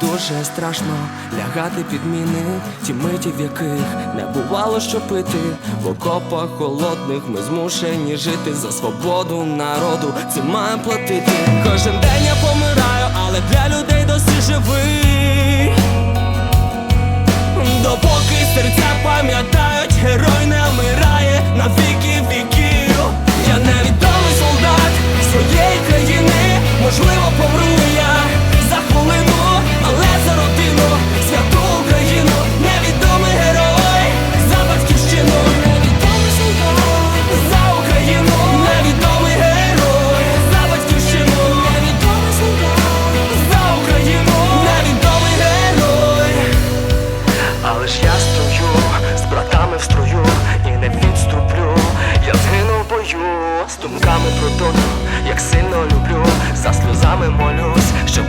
дуже страшно лягати під міни, ті миті, в яких не бувало що пити. В окопах холодних ми змушені жити за свободу народу. Це має платити. Кожен день я помираю, але для людей досі живий. Допоки серця пам'ятають, з протону як сильно люблю, за сльозами молюсь, що